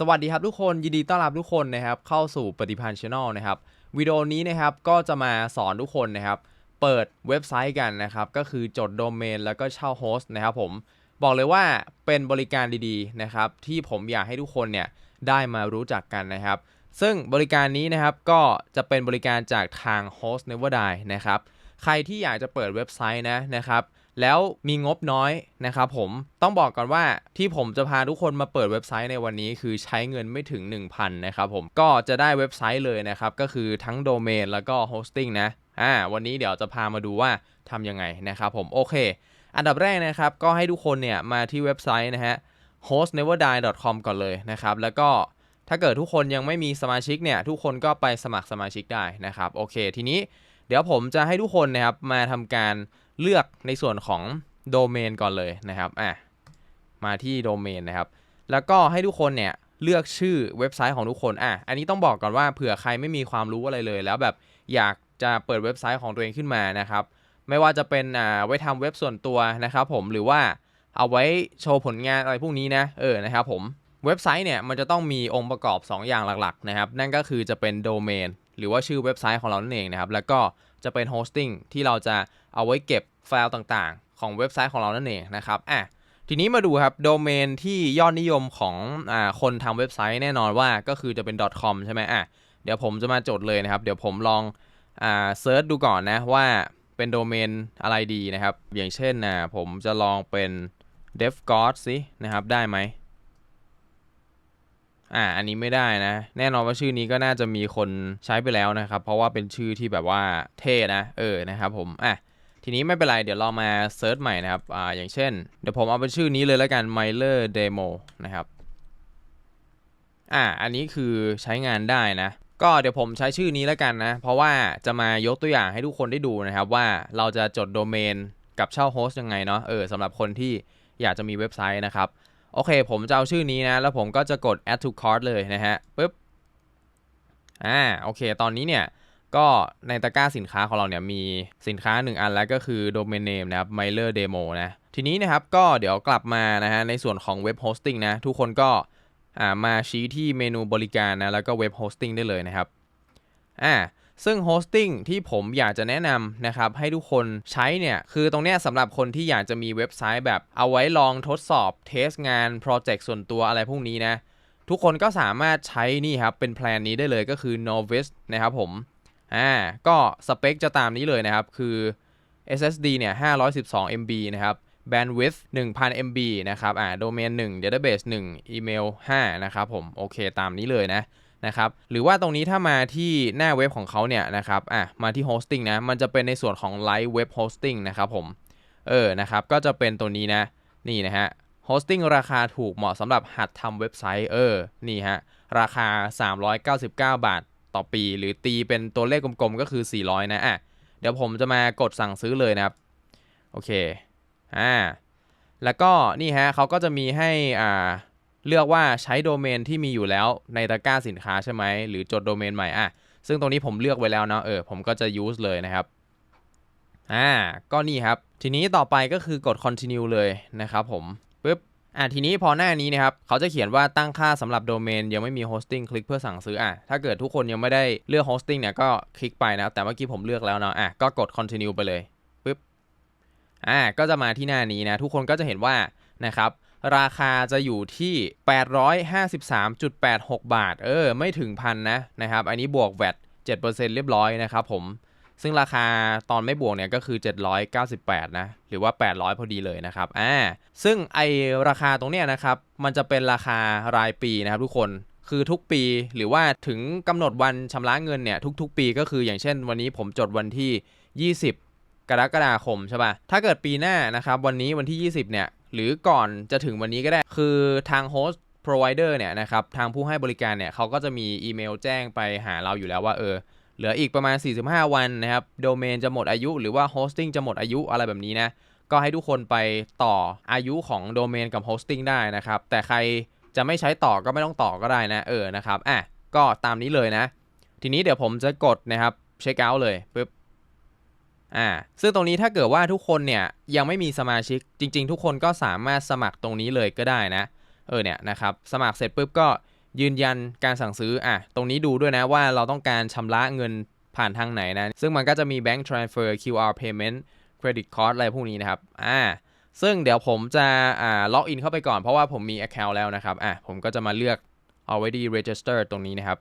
สวัสดีครับทุกคนยินดีต้อนรับทุกคนนะครับ เข้าสู่ปฏิพันธ์ช n แนลนะครับวิดีโอนี้นะครับก็จะมาสอนทุกคนนะครับ เปิดเว็บไซต์กันนะครับ ก็คือจดโดเมนแล้วก็เช่าโฮสต์นะครับผมบอกเลยว่าเป็นบริการดีๆนะครับที่ผมอยากให้ทุกคนเนี่ยได้มารู้จักกันนะครับ ซึ่งบริการนี้นะครับก็จะเป็นบริการจากทาง Host Never Die นะครับใครที่อยากจะเปิดเว็บไซต์นะนะครับ แล้วมีงบน้อยนะครับผมต้องบอกก่อนว่าที่ผมจะพาทุกคนมาเปิดเว็บไซต์ในวันนี้คือใช้เงินไม่ถึง 1,000นะครับผมก็จะได้เว็บไซต์เลยนะครับ ก็คือทั้งโดเมนแล้วก็โฮสติ้งนะอ่าวันนี้เดี๋ยวจะพามาดูว่าทำยังไงนะครับผมโอเค อันดับแรกนะครับ ก็ให้ทุกคนเนี่ยมาที่เว็บไซต์นะฮะ hostneverdie.com ก่อนเลยนะครับ แล้วก็ถ้าเกิดทุกคนยังไม่มีสมาชิกเนี่ยทุกคนก็ไปสมัครสมาชิกได้นะครับโอเค ทีนี้เดี๋ยวผมจะให้ทุกคนนะครับมาทำการ เลือกในส่วนของโดเมนก่อนเลยนะครับอะมาที่โดเมนนะครับ แล้วก็ให้ทุกคนเนี่ยเลือกชื่อเว็บไซต์ของทุกคนอะอันนี้ต้องบอกก่อนว่าเผื่อใครไม่มีความรู้อะไรเลย แล้วแบบอยากจะเปิดเว็บไซต์ของตัวเองขึ้นมานะครับ ไม่ว่าจะเป็นอ่าไว้ทำเว็บส่วนตัวนะครับผมหรือว่าเอาไว้โชว์ผลงานอะไรพวกนี้นะเออนะครับผมเว็บไซต์เนี่ยมันจะต้องมีองค์ประกอบ 2 อย่างหลักๆนะครับนั่นก็คือจะเป็นโดเมนหรือว่าชื่อเว็บไซต์ของเรานั่นเองนะครับแล้วก็ จะเป็นโฮสติ้งที่เราจะเอาไว้เก็บไฟล์ต่างๆ ของเว็บไซต์ของเรานั่นเองนะครับอะทีนี้มาดูครับโดเมนที่ยอดนิยมของอ่าคนทำเว็บไซต์แน่นอนว่าก็คือจะเป็น .com ใช่ไหมอะเดี๋ยวผมจะมาจดเลยนะครับ เดี๋ยวผมลองอ่าเซิร์ชดูก่อนนะว่าเป็นโดเมนอะไรดีนะครับ อย่างเช่นนะผมจะลองเป็น d e v g o d สินะครับ ได้ไหม อ่าอันนี้ไม่ได้นะ แน่นอนว่าชื่อนี้ก็น่าจะมีคนใช้ไปแล้วนะครับ เพราะว่าเป็นชื่อที่แบบว่าเท่นะ เออนะครับผมอะทีนี้ไม่เป็นไร เดี๋ยวเรามาเซิร์ชใหม่นะครับอ่าอย่างเช่น เดี๋ยวผมเอาเป็นชื่อนี้เลยแล้วกัน Miler Demo นะครับอ่าอันนี้คือใช้งานได้นะ ก็เดี๋ยวผมใช้ชื่อนี้แล้วกันนะ เพราะว่าจะมายกตัวอย่างให้ทุกคนได้ดูนะครับ ว่าเราจะจดโดเมนกับเช่าโฮสต์ยังไงเนาะเออสำหรับคนที่อยากจะมีเว็บไซต์นะครับ โอเค ผมจะเอาชื่อนี้นะ แล้วผมก็จะกด add to cart เลยนะฮะปึ๊บอ่าโอเค ตอนนี้เนี่ยก็ในตะกร้าสินค้าของเราเนี่ยมีสินค้า 1 อันแล้วก็คือ domain name นะครับ Miler Demo นะทีนี้นะครับก็เดี๋ยวกลับมานะฮะในส่วนของเว็บโฮสติ้งนะทุกคนก็อ่ามาชี้ที่เมนูบริการนะแล้วก็เว็บโฮสติ้งได้เลยนะครับอ่า ซึ่งโฮสติ้งที่ผมอยากจะแนะนำนะครับให้ทุกคนใช้เนี่ยคือตรงเนี้ยสำหรับคนที่อยากจะมีเว็บไซต์แบบเอาไว้ลองทดสอบเทสงานโปรเจกต์ส่วนตัวอะไรพวกนี้นะทุกคนก็สามารถใช้นี่ครับเป็นแพลนนี้ได้เลยก็คือ Novice นะครับผมอ่าก็สเปคจะตามนี้เลยนะครับ คือ SSD เนี่ย 512 MB นะครับ Bandwidth 1000 MB นะครับ อ่า Domain 1 Database 1 Email 5 นะครับผม โอเค ตามนี้เลยนะ นะครับหรือว่าตรงนี้ถ้ามาที่หน้าเว็บของเขาเนี่ยนะครับอะมาที่ hosting นะมันจะเป็นในส่วนของ Live Web Hosting นะครับผมเออนะครับก็จะเป็นตัวนี้นะนี่นะฮะ hosting ราคาถูกเหมาะสำหรับหัดทำเว็บไซต์เออนี่ฮะราคา 399 บาทต่อปี หรือตีเป็นตัวเลขกลมๆก็คือ 400 นะอะเดี๋ยวผมจะมากดสั่งซื้อเลยนะครับ โอเคอ่าแล้วก็นี่ฮะเขาก็จะมีให้อ่า เลือกว่าใช้โดเมนที่มีอยู่แล้วในตะกร้าสินค้าใช่ไหมหรือจดโดเมนใหม่อะซึ่งตรงนี้ผมเลือกไว้แล้วเนาะเออผมก็จะ use เลยนะครับอ่าก็นี่ครับ ทีนี้ต่อไปก็คือกด continue เลยนะครับผมปึ๊บอ่าทีนี้พอหน้านี้นะครับเขาจะเขียนว่าตั้งค่าสำหรับโดเมนยังไม่มีโฮสติ้งคลิกเพื่อสั่งซื้ออะถ้าเกิดทุกคนยังไม่ได้เลือกโฮสติ้งเนี่ยก็คลิกไปนะครับแต่เมื่อกี้ผมเลือกแล้วเนาะอะก็กด continue ไปเลยปึ๊บอ่าก็จะมาที่หน้านี้นะทุกคนก็จะเห็นว่านะครับ ราคาจะอยู่ที่ 853.86 บาท เออ ไม่ถึงพันนะนะครับ อันนี้บวก VAT 7%เรียบร้อยนะครับผม ซึ่งราคาตอนไม่บวกเนี่ยก็คือ 798 นะ หรือว่า 800 พอดีเลยนะครับ อ่า ซึ่งไอราคาตรงเนี้ยนะครับ มันจะเป็นราคารายปีนะครับทุกคน คือทุกปีหรือว่าถึงกำหนดวันชำระเงินเนี่ยทุก ๆ ปีก็คืออย่างเช่น วันนี้ผมจดวันที่ 20กรกฎาคมใช่ป่ะ ถ้าเกิดปีหน้านะครับวันนี้วันที่ 20 เนี่ย หรือก่อนจะถึงวันนี้ก็ได้ คือทางโฮสต์ provider เนี่ยนะครับ ทางผู้ให้บริการเนี่ยเขาก็จะมีอีเมลแจ้งไปหาเราอยู่แล้วว่าเออ เหลืออีกประมาณ 45 วันนะครับ โดเมนจะหมดอายุหรือว่าโฮสติ้งจะหมดอายุอะไรแบบนี้นะ ก็ให้ทุกคนไปต่ออายุของโดเมนกับโฮสติ้งได้นะครับ แต่ใครจะไม่ใช้ต่อก็ไม่ต้องต่อก็ได้นะ เออ นะครับ อะ ก็ตามนี้เลยนะ ทีนี้เดี๋ยวผมจะกดนะครับ เช็คเอาท์เลยปึ๊บ อ่าซึ่งตรงนี้ถ้าเกิดว่าทุกคนเนี่ยยังไม่มีสมาชิกจริง ๆ ทุกคนก็สามารถสมัครตรงนี้เลยก็ได้นะเออเนี่ยนะครับสมัครเสร็จปุ๊บก็ยืนยันการสั่งซื้ออะตรงนี้ดูด้วยนะว่าเราต้องการชำระเงินผ่านทางไหนนะ ซึ่งมันก็จะมี Bank Transfer QR Payment Credit Card อะไรพวกนี้นะครับอ่าซึ่งเดี๋ยวผมจะอ่าล็อกอินเข้าไปก่อนเพราะว่าผมมี Account แล้วนะครับอะผมก็จะมาเลือก already register ตรงนี้นะครับ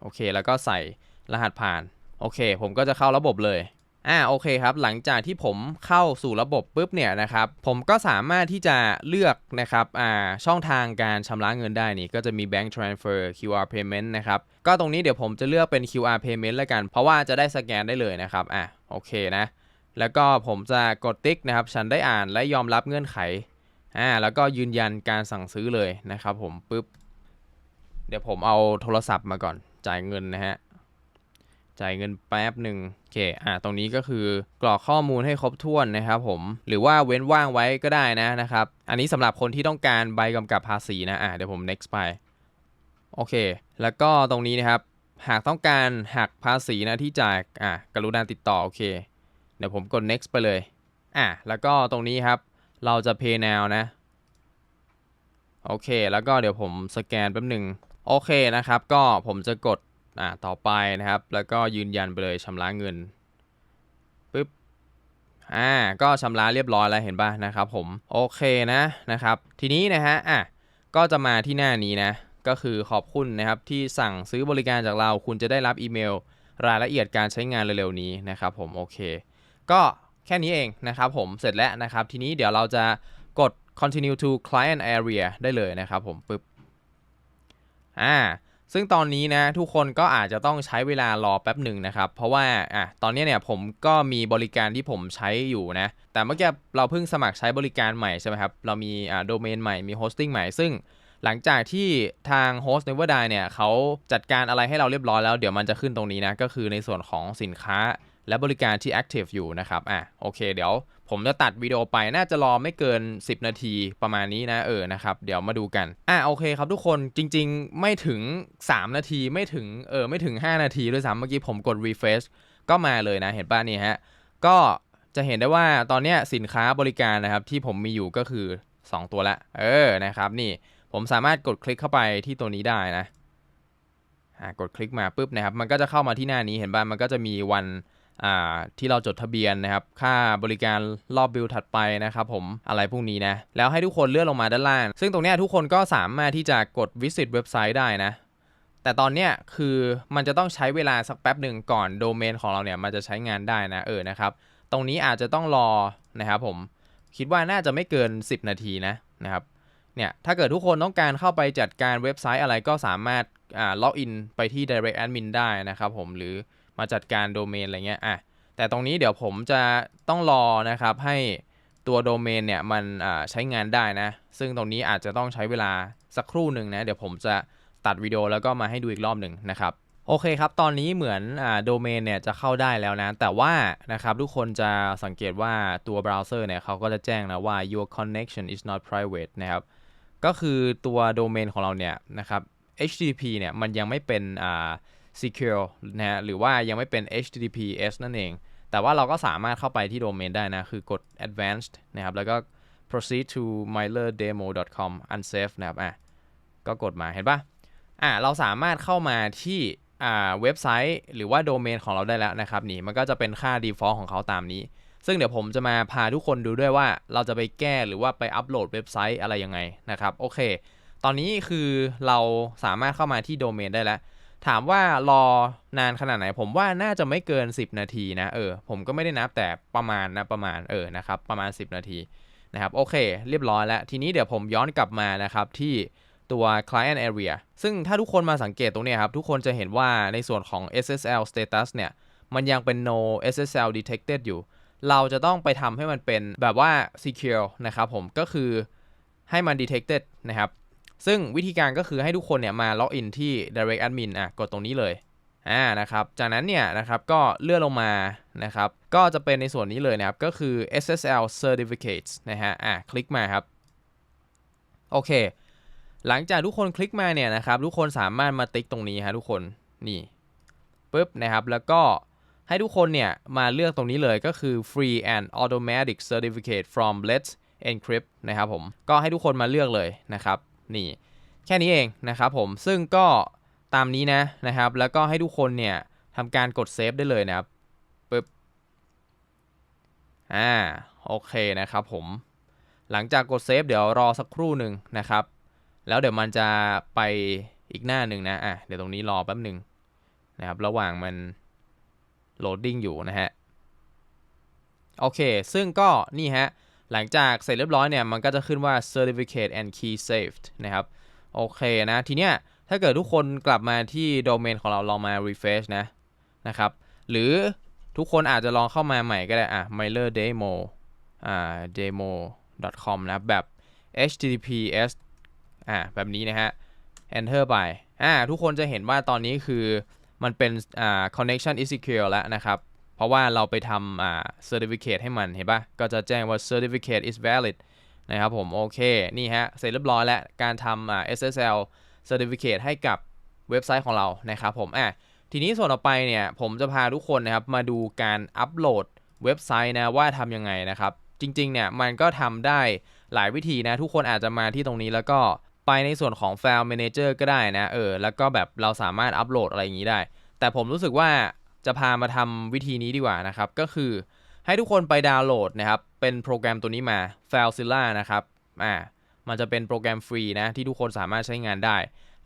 โอเคแล้วก็ใส่รหัสผ่านโอเค ผมก็จะเข้าระบบเลย อ่าโอเคครับ หลังจากที่ผมเข้าสู่ระบบปุ๊บเนี่ยนะครับผมก็สามารถที่จะเลือกนะครับอ่าช่องทางการชำระเงินได้นี่ก็จะมี bank transfer QR payment นะครับก็ตรงนี้เดี๋ยวผมจะเลือกเป็น QR payment แล้วกัน เพราะว่าจะได้สแกนได้เลยนะครับอะโอเคนะแล้วก็ผมจะกดติ๊กนะครับ ฉันได้อ่านและยอมรับเงื่อนไขอ่าแล้วก็ยืนยันการสั่งซื้อเลยนะครับผมปุ๊บเดี๋ยวผมเอาโทรศัพท์มาก่อนจ่ายเงินนะฮะจ่ายเงินแป๊บหนึ่ง อเค อ่า ตรงนี้ก็คือกรอกข้อมูลให้ครบถ้วนนะครับผม หรือว่าเว้นว่างไว้ก็ได้นะนะครับ อันนี้สำหรับคนที่ต้องการใบกำกับภาษีนะ อ่า เดี๋ยวผม next ไป โอเค แล้วก็ตรงนี้นะครับ หากต้องการหักภาษีนะที่จ่าย อ่า กรุณาติดต่อ โอเค เดี๋ยวผมกด next ไปเลย อ่า แล้วก็ตรงนี้ครับ เราจะ pay now นะ โอเค แล้วก็เดี๋ยวผมสแกนแป๊บหนึ่ง โอเคนะครับ ก็ผมจะกด อ่าต่อไปนะครับ แล้วก็ยืนยันไปเลยชำระเงินปึ๊บอ่าก็ชำระเรียบร้อยแล้วเห็นป่ะนะครับ ผมโอเคนะนะครับ ทีนี้นะฮะอะก็จะมาที่หน้านี้นะก็คือขอบคุณนะครับที่สั่งซื้อบริการจากเราคุณจะได้รับอีเมล รายละเอียดการใช้งานเร็วๆนี้นะครับ ผมโอเค ก็แค่นี้เองนะครับผมเสร็จแล้วนะครับ ทีนี้เดี๋ยวเราจะกด continue to client area ได้เลยนะครับผมปึ๊บอ่า ซึ่งตอนนี้นะทุกคนก็อาจจะต้องใช้เวลารอแป๊บหนึ่งนะครับ เพราะว่าอะตอนนี้เนี่ยผมก็มีบริการที่ผมใช้อยู่นะ แต่เมื่อกี้เราเพิ่งสมัครใช้บริการใหม่ใช่ไหมครับ เรามีอ่าโดเมนใหม่มีโฮสติ้งใหม่ ซึ่งหลังจากที่ทางโฮสต์ Never Die เนี่ยเขาจัดการอะไรให้เราเรียบร้อยแล้ว เดี๋ยวมันจะขึ้นตรงนี้นะ ก็คือในส่วนของสินค้าและบริการที่ active อยู่นะครับอะโอเค เดี๋ยว ผมจะตัดวิดีโอไปน่าจะรอไม่เกิน 10 นาทีประมาณนี้นะเออนะครับ เดี๋ยวมาดูกัน อะโอเคครับทุกคนจริง ๆ ไม่ถึง 3 นาทีไม่ถึงเออไม่ถึง 5 นาทีด้วยซ้ำเมื่อกี้ผมกด refresh ก็มาเลยนะเห็นป่ะนี่ฮะ ก็จะเห็นได้ว่าตอนเนี้ยสินค้าบริการนะครับที่ผมมีอยู่ก็คือ 2 ตัวละ เออนะครับนี่ผมสามารถกดคลิกเข้าไปที่ตัวนี้ได้นะอ่ากดคลิกมาปุ๊บนะครับ มันก็จะเข้ามาที่หน้านี้เห็นป่ะมันก็จะมีวัน ที่เราจดทะเบียนนะครับ ค่าบริการรอบบิลถัดไปนะครับผมอะไรพวกนี้นะ แล้วให้ทุกคนเลื่อนลงมาด้านล่าง ซึ่งตรงนี้ทุกคนก็สามารถที่จะกด visit เว็บไซต์ได้นะ แต่ตอนเนี้ยคือมันจะต้องใช้เวลาสักแป๊บหนึ่งก่อนโดเมนของเราเนี่ยมันจะใช้งานได้นะเออนะครับ ตรงนี้อาจจะต้องรอนะครับผมคิดว่าน่าจะไม่เกิน 10 นาทีนะนะครับเนี่ยถ้าเกิดทุกคนต้องการเข้าไปจัดการเว็บไซต์อะไรก็สามารถอ่าล็อกอินไปที่ direct admin ได้นะครับผมหรือ มาจัดการโดเมนอะไรเงี้ยอะแต่ตรงนี้เดี๋ยวผมจะต้องรอนะครับให้ตัวโดเมนเนี่ยมันใช้งานได้นะ ซึ่งตรงนี้อาจจะต้องใช้เวลาสักครู่หนึ่งนะ เดี๋ยวผมจะตัดวิดีโอแล้วก็มาให้ดูอีกรอบหนึ่งนะครับโอเคครับ ตอนนี้เหมือนอโดเมนเนี่ยจะเข้าได้แล้วนะ แต่ว่านะครับทุกคนจะสังเกตว่าตัวเบราว์เซอร์เนี่ยเขาก็จะแจ้งนะว่า your connection is not private นะครับ ก็คือตัวโดเมนของเราเนี่ยนะครับ HTTP เนี่ยมันยังไม่เป็นอ่า secure นะฮะหรือว่ายังไม่เป็น HTTPS นั่นเอง แต่ว่าเราก็สามารถเข้าไปที่โดเมนได้นะ คือกด advanced นะครับ แล้วก็ proceed to milerdemo.com unsafe นะครับอะก็กดมาเห็นปะอะเราสามารถเข้ามาที่อ่าเว็บไซต์หรือว่าโดเมนของเราได้แล้วนะครับนี่มันก็จะเป็นค่า default ของเขาตามนี้ ซึ่งเดี๋ยวผมจะมาพาทุกคนดูด้วยว่าเราจะไปแก้หรือว่าไปอัปโหลดเว็บไซต์อะไรยังไงนะครับโอเค ตอนนี้คือเราสามารถเข้ามาที่โดเมนได้แล้ว ถามว่ารอนานขนาดไหน ผมว่าน่าจะไม่เกิน 10 นาทีนะเออผมก็ไม่ได้นับแต่ประมาณนะประมาณเออนะครับประมาณ 10 นาทีนะครับโอเค เรียบร้อยแล้ว ทีนี้เดี๋ยวผมย้อนกลับมานะครับที่ตัว client area ซึ่งถ้าทุกคนมาสังเกตตรงนี้ครับ ทุกคนจะเห็นว่าในส่วนของ SSL status เนี่ย มันยังเป็น no SSL detected อยู่ เราจะต้องไปทำให้มันเป็นแบบว่า secure นะครับผม ก็คือให้มัน detected นะครับ ซึ่งวิธีการก็คือให้ทุกคนเนี่ยมาล็อกอินที่ direct admin อะกดตรงนี้เลยอ่านะครับจากนั้นเนี่ยนะครับก็เลื่อนลงมานะครับก็จะเป็นในส่วนนี้เลยนะครับ ก็คือ SSL certificates นะฮะอ่าคลิกมาครับ โอเค หลังจากทุกคนคลิกมาเนี่ยนะครับทุกคนสามารถมาติ๊กตรงนี้ฮะทุกคนนี่ปุ๊บนะครับแล้วก็ให้ทุกคนเนี่ยมาเลือกตรงนี้เลยก็คือ free and automatic certificate from let's encrypt นะครับผมก็ให้ทุกคนมาเลือกเลยนะครับ นี่แค่นี้เองนะครับผมซึ่งก็ตามนี้นะนะครับ แล้วก็ให้ทุกคนเนี่ยทำการกดเซฟได้เลยนะครับปึ๊บอ่าโอเคนะครับผมหลังจากกดเซฟเดี๋ยวรอสักครู่หนึ่งนะครับ แล้วเดี๋ยวมันจะไปอีกหน้าหนึ่งนะอะเดี๋ยวตรงนี้รอแป๊บหนึ่งนะครับ ระหว่างมันโหลดดิ้งอยู่นะฮะโอเค ซึ่งก็นี่ฮะ หลังจากเสร็จเรียบร้อยเนี่ยมันก็จะขึ้นว่า certificate and key saved นะครับ โอเคนะ ทีเนี้ยถ้าเกิดทุกคนกลับมาที่โดเมนของเราลองมา refresh นะนะครับ หรือทุกคนอาจจะลองเข้ามาใหม่ก็ได้อะ mailer demo อ่า demo com นะแบบ https อ่าแบบนี้นะฮะ enter ไปอ่าทุกคนจะเห็นว่าตอนนี้คือมันเป็นอ่า connection is secure แล้วนะครับ เพราะว่าเราไปทำอ่า certificate ให้มันเห็นปะก็จะแจ้งว่า certificate is valid นะครับผม โอเค นี่ฮะ เสร็จเรียบร้อยแล้ว การทำอ่า SSL certificate ให้กับเว็บไซต์ของเรานะครับผมอะทีนี้ส่วนต่อไปเนี่ย ผมจะพาทุกคนนะครับ มาดูการอัปโหลดเว็บไซต์นะ ว่าทำยังไงนะครับ จริง ๆ เนี่ย มันก็ทำได้หลายวิธีนะ ทุกคนอาจจะมาที่ตรงนี้แล้วก็ไปในส่วนของ File Manager ก็ได้นะ เออ แล้วก็แบบเราสามารถอัปโหลดอะไรอย่างนี้ได้ แต่ผมรู้สึกว่า จะพามาทำวิธีนี้ดีกว่านะครับ ก็คือให้ทุกคนไปดาวน์โหลดนะครับ เป็นโปรแกรมตัวนี้มา FileZilla นะครับอ่ามันจะเป็นโปรแกรมฟรีนะ ที่ทุกคนสามารถใช้งานได้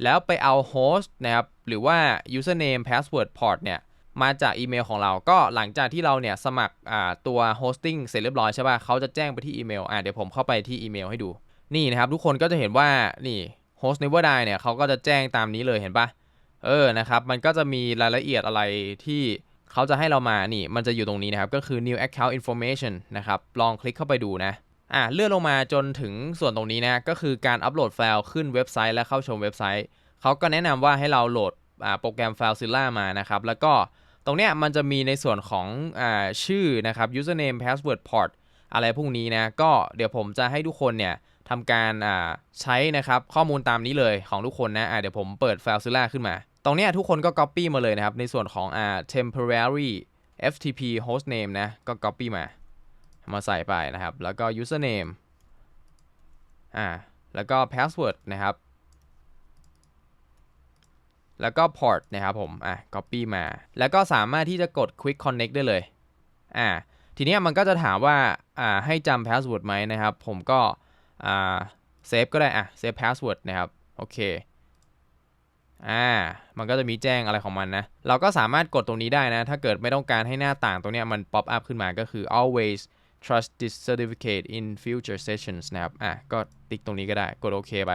แล้วไปเอาโฮสต์นะครับ หรือว่า username password port เนี่ย มาจากอีเมลของเรา ก็หลังจากที่เราเนี่ย สมัครอ่าตัว hosting เสร็จเรียบร้อยใช่ป่ะเขาจะแจ้งไปที่อีเมล อ่าเดี๋ยวผมเข้าไปที่อีเมลให้ดู นี่นะครับ ทุกคนก็จะเห็นว่า นี่ host never die เนี่ยเขาก็จะแจ้งตามนี้เลยเห็นปะ เออนะครับมันก็จะมีรายละเอียดอะไรที่เขาจะให้เรามานี่ มันจะอยู่ตรงนี้นะครับ ก็คือ new account information นะครับ ลองคลิกเข้าไปดูนะอ่าเลื่อนลงมาจนถึงส่วนตรงนี้นะก็คือการอัปโหลดไฟล์ขึ้นเว็บไซต์และเข้าชมเว็บไซต์ เขาก็แนะนำว่าให้เราโหลดโปรแกรม FileZilla มานะครับ แล้วก็ตรงเนี้ยมันจะมีในส่วนของอชื่อนะครับ username password port อะไรพวกนี้นะ ก็เดี๋ยวผมจะให้ทุกคนเนี่ยทำการใช้นะครับข้อมูลตามนี้เลยของทุกคนนะอ่าเดี๋ยวผมเปิด FileZilla ขึ้นมา ตรงเนี้ยทุกคนก็ copy มาเลยนะครับ ในส่วนของอ่า temporary FTP hostname นะ ก็ copy มา มาใส่ไปนะครับ แล้วก็ username อ่า แล้วก็ password นะครับ แล้วก็ port นะครับผม อะ copy มา แล้วก็สามารถที่จะกด quick connect ได้เลย อ่า ทีนี้มันก็จะถามว่า อ่า ให้จำ password ไหมนะครับ ผมก็ อ่าเซฟก็ได้ อะเซฟ password นะครับ โอเค อ่า มันก็จะมีแจ้งอะไรของมันนะ เราก็สามารถกดตรงนี้ได้นะ ถ้าเกิดไม่ต้องการให้หน้าต่างตรงนี้มัน pop up ขึ้นมาก็คือ always trust this certificate in future sessions นะครับ อะ ก็ติ๊กตรงนี้ก็ได้ กดโอเคไป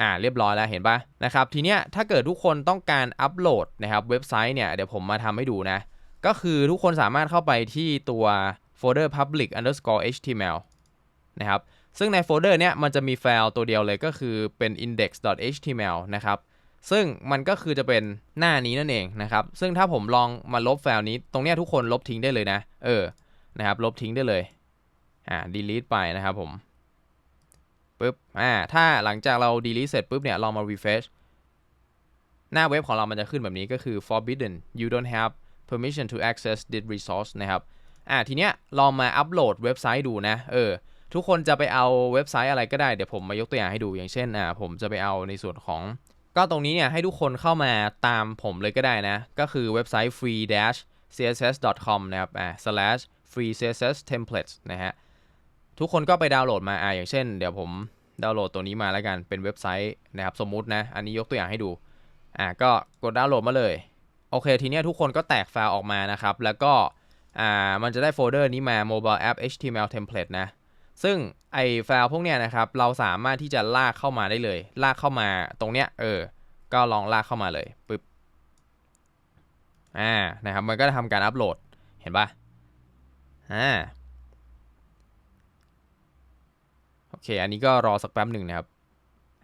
อ่า เรียบร้อยแล้ว เห็นปะนะครับ ทีเนี้ย ถ้าเกิดทุกคนต้องการอัปโหลดนะครับเว็บไซต์เนี่ย เดี๋ยวผมมาทำให้ดูนะ ก็คือทุกคนสามารถเข้าไปที่ตัวโฟลเดอร์ public underscore html นะครับ ซึ่งในโฟลเดอร์เนี้ยมันจะมีไฟล์ตัวเดียวเลยก็คือเป็น index.html นะครับ ซึ่งมันก็คือจะเป็นหน้านี้นั่นเองนะครับ ซึ่งถ้าผมลองมาลบไฟล์นี้ ตรงเนี้ยทุกคนลบทิ้งได้เลยนะ เออ นะครับ ลบทิ้งได้เลย อ่า delete ไปนะครับผม ปึ๊บ อ่า ถ้าหลังจากเรา delete เสร็จปุ๊บเนี่ย ลองมา refresh หน้าเว็บของเรามันจะขึ้นแบบนี้ก็คือ forbidden you don't have permission to access this resource นะครับ อ่า ทีเนี้ย ลองมาอัปโหลดเว็บไซต์ดูนะ เออ ทุกคนจะไปเอาเว็บไซต์อะไรก็ได้ เดี๋ยวผมมายกตัวอย่างให้ดู อย่างเช่น อ่า ผมจะไปเอาในส่วนของ ก็ตรงนี้เนี่ยให้ทุกคนเข้ามาตามผมเลยก็ได้นะ ก็คือเว็บไซต์ free-css.com นะครับอ่า slash free css templates นะฮะ ทุกคนก็ไปดาวน์โหลดมาอ่าอย่างเช่น เดี๋ยวผมดาวน์โหลดตัวนี้มาแล้วกันเป็นเว็บไซต์นะครับสมมุตินะ อันนี้ยกตัวอย่างให้ดูอ่าก็กดดาวน์โหลดมาเลยโอเค ทีนี้ทุกคนก็แตกไฟล์ออกมานะครับ แล้วก็อ่ามันจะได้โฟลเดอร์นี้มา mobile app html template นะ ซึ่ง ไอไฟล์พวกเนี้ยนะครับ เราสามารถที่จะลากเข้ามาได้เลย ลากเข้ามาตรงเนี้ย เออ ก็ลองลากเข้ามาเลยปึ๊บ อ่า นะครับ มันก็จะทำการอัปโหลด เห็นปะอ่า โอเค อันนี้ก็รอสักแป๊บหนึ่งนะครับ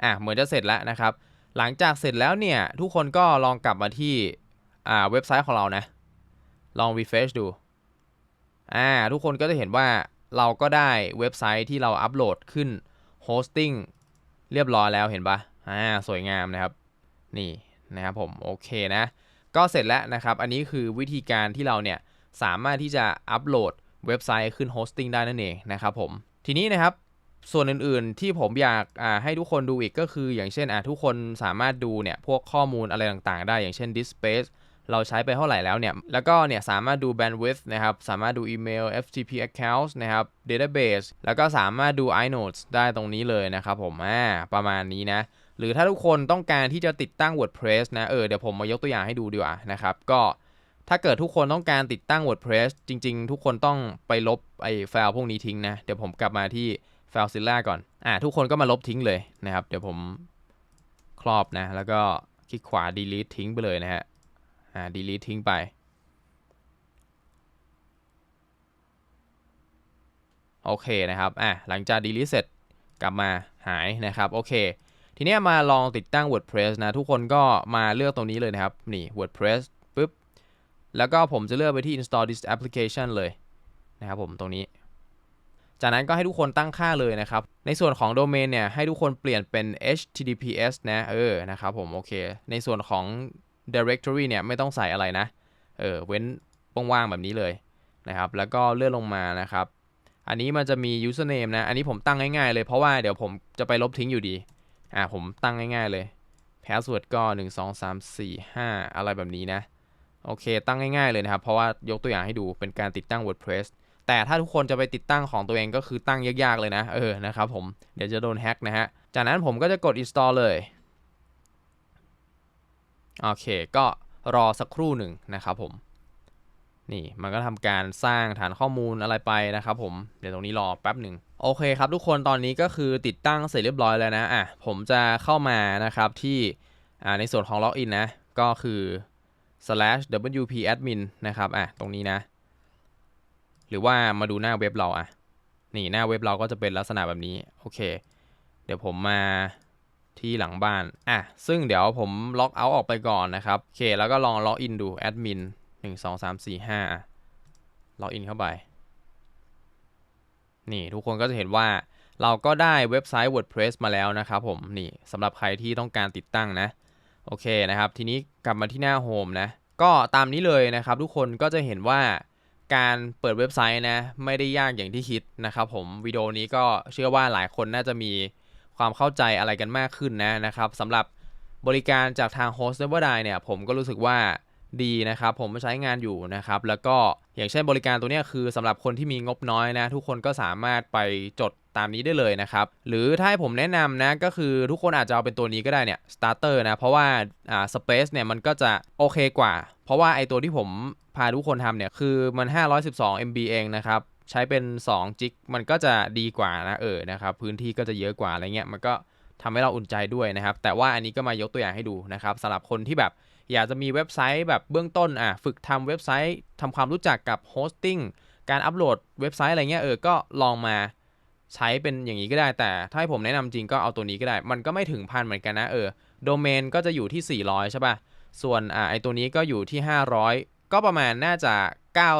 อะเหมือนจะเสร็จแล้วนะครับ หลังจากเสร็จแล้วเนี่ย ทุกคนก็ลองกลับมาที่ อ่า เว็บไซต์ของเรานะ ลอง refresh ดู อ่า ทุกคนก็จะเห็นว่า เราก็ได้เว็บไซต์ที่เราอัปโหลดขึ้น hosting เรียบร้อยแล้วเห็นปะอ่าสวยงามนะครับ นี่นะครับผมโอเคนะ ก็เสร็จแล้วนะครับ อันนี้คือวิธีการที่เราเนี่ยสามารถที่จะอัปโหลดเว็บไซต์ขึ้นโฮสติ้งได้นั่นเองนะครับผม ทีนี้นะครับส่วนอื่นๆที่ผมอยากาให้ทุกคนดูอีกก็คือ อย่างเช่นทุกคนสามารถดูเนี่ยพวกข้อมูลอะไรต่างๆ ได้อย่างเช่น Dispace เราใช้ไปเท่าไหร่แล้วเนี่ย แล้วก็เนี่ยสามารถดู bandwidth นะครับ สามารถดูอีเมล FTP accounts นะครับ database แล้วก็สามารถดู iNotes ได้ตรงนี้เลยนะครับผม อ่า ประมาณนี้นะ หรือถ้าทุกคนต้องการที่จะติดตั้ง WordPress นะ เออ เดี๋ยวผมมายกตัวอย่างให้ดูดีกว่านะครับ ก็ถ้าเกิดทุกคนต้องการติดตั้ง WordPress จริง ๆ ทุกคนต้องไปลบไอ้ไฟล์พวกนี้ทิ้งนะ เดี๋ยวผมกลับมาที่ FileZilla ก่อน อ่า ทุกคนก็มาลบทิ้งเลยนะครับ เดี๋ยวผมครอบนะ แล้วก็คลิกขวา delete ทิ้งไปเลยนะฮะ อ่า delete ทิ้งไป โอเคนะครับ อะ หลังจาก delete เสร็จกลับมาหายนะครับ โอเค ทีเนี้ยมาลองติดตั้ง WordPress นะ ทุกคนก็มาเลือกตรงนี้เลยนะครับ นี่ WordPress ปุ๊บ แล้วก็ผมจะเลือกไปที่ install this application เลยนะครับผมตรงนี้ จากนั้นก็ให้ทุกคนตั้งค่าเลยนะครับ ในส่วนของโดเมนเนี่ยให้ทุกคนเปลี่ยนเป็น https นะ เออ นะครับผม โอเค ในส่วนของ directory เนี่ยไม่ต้องใส่อะไรนะ เออเว้นว่างๆแบบนี้เลยนะครับ แล้วก็เลื่อนลงมานะครับ อันนี้มันจะมี username นะ อันนี้ผมตั้งง่ายๆเลยเพราะว่าเดี๋ยวผมจะไปลบทิ้งอยู่ดี อ่าผมตั้งง่ายๆเลย password ก็ 1 2 3 4 5 อะไรแบบนี้นะ โอเค ตั้งง่ายๆเลยนะครับ เพราะว่ายกตัวอย่างให้ดูเป็นการติดตั้ง WordPress แต่ถ้าทุกคนจะไปติดตั้งของตัวเองก็คือตั้งยากๆเลยนะ เออ นะครับผม เดี๋ยวจะโดนแฮ็กนะฮะ จากนั้นผมก็จะกด install เลย โอเค ก็รอสักครู่หนึ่งนะครับผม นี่มันก็ทำการสร้างฐานข้อมูลอะไรไปนะครับผม เดี๋ยวตรงนี้รอแป๊บหนึ่งโอเคครับทุกคนตอนนี้ก็คือติดตั้งเสร็จเรียบร้อยแล้วนะอะผมจะเข้ามานะครับที่อ่าในส่วนของล็อกอินนะ ก็คือ slash wp admin นะครับอะตรงนี้นะ หรือว่ามาดูหน้าเว็บเราอะนี่หน้าเว็บเราก็จะเป็นลักษณะแบบนี้ โอเค เดี๋ยวผมมา ที่หลังบ้าน อะ ซึ่งเดี๋ยวผมล็อกเอาท์ออกไปก่อนนะครับ โอเค แล้วก็ลองล็อกอินดู admin หนึ่งสองสามสี่ห้าล็อกอินเข้าไป นี่ทุกคนก็จะเห็นว่าเราก็ได้เว็บไซต์ WordPress มาแล้วนะครับผม นี่สำหรับใครที่ต้องการติดตั้งนะ โอเคนะครับ ทีนี้กลับมาที่หน้าโฮมนะ ก็ตามนี้เลยนะครับ ทุกคนก็จะเห็นว่าการเปิดเว็บไซต์นะ ไม่ได้ยากอย่างที่คิดนะครับผมวิดีโอนี้ก็เชื่อว่าหลายคนน่าจะมี ความเข้าใจอะไรกันมากขึ้นนะนะครับสำหรับบริการจากทาง Host Never Die เนี่ยผมก็รู้สึกว่าดีนะครับ ผมใช้งานอยู่นะครับ แล้วก็อย่างเช่นบริการตัวนี้คือสำหรับคนที่มีงบน้อยนะ ทุกคนก็สามารถไปจดตามนี้ได้เลยนะครับ หรือถ้าให้ผมแนะนำนะ ก็คือทุกคนอาจจะเอาเป็นตัวนี้ก็ได้เนี่ย starter นะ เพราะว่าอ่า space เนี่ยมันก็จะโอเคกว่า เพราะว่าไอตัวที่ผมพาทุกคนทำเนี่ย คือมัน 512 MB เองนะครับ ใช้เป็น2จิกมันก็จะดีกว่านะเออนะครับพื้นที่ก็จะเยอะกว่าอะไรเงี้ยมันก็ทำให้เราอุ่นใจด้วยนะครับ แต่ว่าอันนี้ก็มายกตัวอย่างให้ดูนะครับสำหรับคนที่แบบอยากจะมีเว็บไซต์แบบเบื้องต้นอะฝึกทำเว็บไซต์ทำความรู้จักกับโฮสติ้งการอัปโหลดเว็บไซต์อะไรเงี้ยเออก็ลองมาใช้เป็นอย่างนี้ก็ได้แต่ถ้าให้ผมแนะนำจริงก็เอาตัวนี้ก็ได้ มันก็ไม่ถึงพันเหมือนกันนะเออโดเมนก็จะอยู่ที่ 400 ใช่ป่ะส่วนอ่าไอตัวนี้ก็อยู่ที่ 500 ก็ประมาณน่าจะ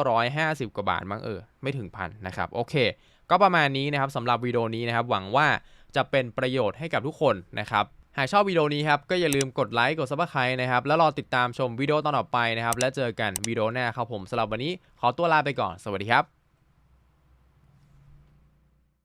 950 กว่าบาทมั้งเออ ไม่ถึงพันนะครับ โอเค ก็ประมาณนี้นะครับสำหรับวิดีโอนี้นะครับ หวังว่าจะเป็นประโยชน์ให้กับทุกคนนะครับ หากชอบวิดีโอนี้ครับ ก็อย่าลืมกดไลค์ กดซับสไครต์นะครับ แล้วรอติดตามชมวิดีโอตอนต่อไปนะครับ และเจอกันวิดีโอหน้าครับผมสำหรับวันนี้ขอตัวลาไปก่อน สวัสดีครับ